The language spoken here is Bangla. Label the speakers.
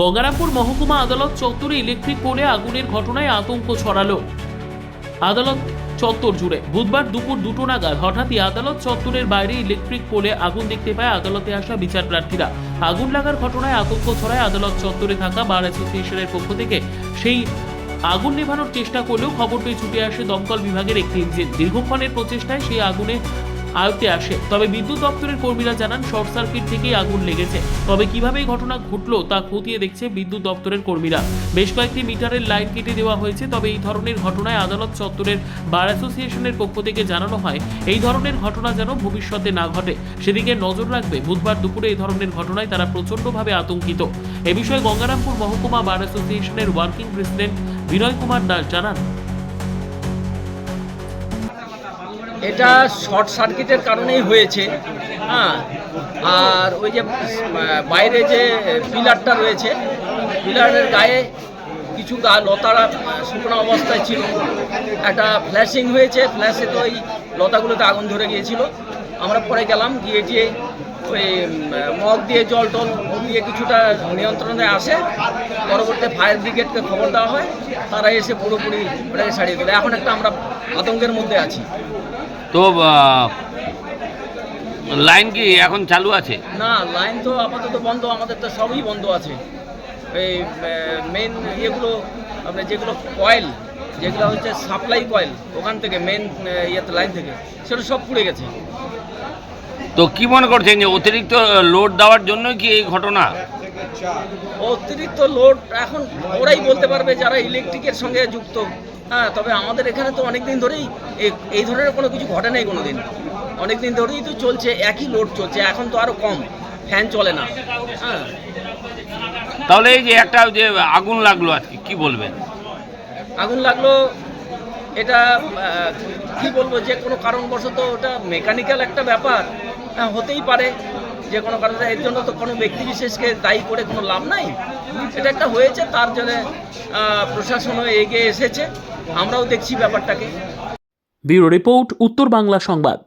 Speaker 1: গঙ্গারামপুর মহকুমা আদালত চত্বরে ইলেকট্রিক পোলে আগুনের ঘটনায় আতঙ্ক ছড়ালো। আদালত চত্বর জুড়ে বুধবার দুপুর দুটো নাগাদ হঠাৎই আদালত চত্বরের বাইরে ইলেকট্রিক পোলে আগুন দেখতে পায় আদালতে আসা বিচার প্রার্থীরা। আগুন লাগার ঘটনায় আতঙ্ক ছড়ায় আদালত চত্বরে থাকা বার অ্যাসোসিয়েশনের পক্ষ থেকে সেই আগুন নেভানোর চেষ্টা করলেও খবর পেয়ে ছুটে আসে দমকল বিভাগের একটি ইঞ্জিন। দীর্ঘক্ষণের প্রচেষ্টায় সেই আগুনে আয়ত্তে আসে। তবে বিদ্যুৎ দপ্তরের কর্মীরা জানান, শর্ট সার্কিট থেকেই আগুন লেগেছে। তবে কীভাবে ঘটনা ঘটলো তা খতিয়ে দেখছে বিদ্যুৎ দপ্তরের কর্মীরা। বেশ কয়েকটি মিটারের লাইন কেটে দেওয়া হয়েছে, তবে এই ধরনের ঘটনায় আদালত চত্বরের বার অ্যাসোসিয়েশনের পক্ষ থেকে জানানো হয়, এই ধরনের ঘটনা যেন ভবিষ্যতে না ঘটে। সেদিকে নজর রাখবে, বুধবার দুপুরে এই ধরনের ঘটনায় তারা প্রচণ্ডভাবে আতঙ্কিত। এ বিষয়ে গঙ্গারামপুর মহকুমা বার অ্যাসোসিয়েশনের ওয়ার্কিং প্রেসিডেন্ট বিনয় কুমার দাস জানান।
Speaker 2: এটা শর্ট সার্কিটের কারণেই হয়েছে হ্যাঁ? আর ওই যে বাইরে যে পিলারটা রয়েছে, পিলারের গায়ে কিছু গা লতারা শুকনো অবস্থায় ছিল। একটা ফ্ল্যাশিং হয়েছে ফ্ল্যাশে তো ওই লতাগুলোতে আগুন ধরে গিয়েছিল। আমরা পরে গেলাম, গিয়ে গিয়ে ওই মগ দিয়ে জল টল দিয়ে কিছুটা নিয়ন্ত্রণে আসে পরবর্তী ফায়ার ব্রিগেডকে খবর দেওয়া হয় তারা এসে পুরোপুরি ওটাকে সারিয়ে তোলে এখন একটা আমরা আতঙ্কের মধ্যে আছি।
Speaker 3: তো লাইন কি এখন চালু আছে?
Speaker 2: না লাইন তো আপাতত বন্ধ আমাদের তো সবই বন্ধ আছে। এই মেন ইয়েগুলো আপনার যেগুলো কয়েল যেগুলো হচ্ছে সাপ্লাই কয়েল ওখান থেকে মেন ইয়েতে লাইন থেকে সেটা সব পুড়ে গেছে।
Speaker 3: তো কি মনে করছেন যে অতিরিক্ত লোড দেওয়ার জন্য কি এই ঘটনা?
Speaker 2: অতিরিক্ত লোড এখন ওরাই বলতে পারবে যারা ইলেকট্রিকের সঙ্গে যুক্ত। হ্যাঁ তবে আমাদের এখানে তো অনেক দিন ধরেই এই- এই ধরনের কোনো কিছু ঘটে নাই কোনো দিন অনেক দিন ধরেই তো চলছে একই লোড চলছে এখন তো আরও কম। ফ্যান চলে না। হ্যাঁ।
Speaker 3: তাহলে এই যে একটা যে আগুন লাগল আর কি বলবেন?
Speaker 2: আগুন লাগল এটা কি বলব যে কোনো কারণবশত ওটা মেকানিক্যাল একটা ব্যাপার। হ্যাঁ, হতেই পারে। যে কোনো কারণে, এর জন্য তো কোনো ব্যক্তি বিশেষকে দায়ী করে কোনো লাভ নাই। এটা একটা হয়েছে, তার জন্য প্রশাসনও এগিয়ে এসেছে। আমরাও দেখছি ব্যাপারটাকে।
Speaker 1: ব্যুরো রিপোর্ট, উত্তর বাংলা সংবাদ।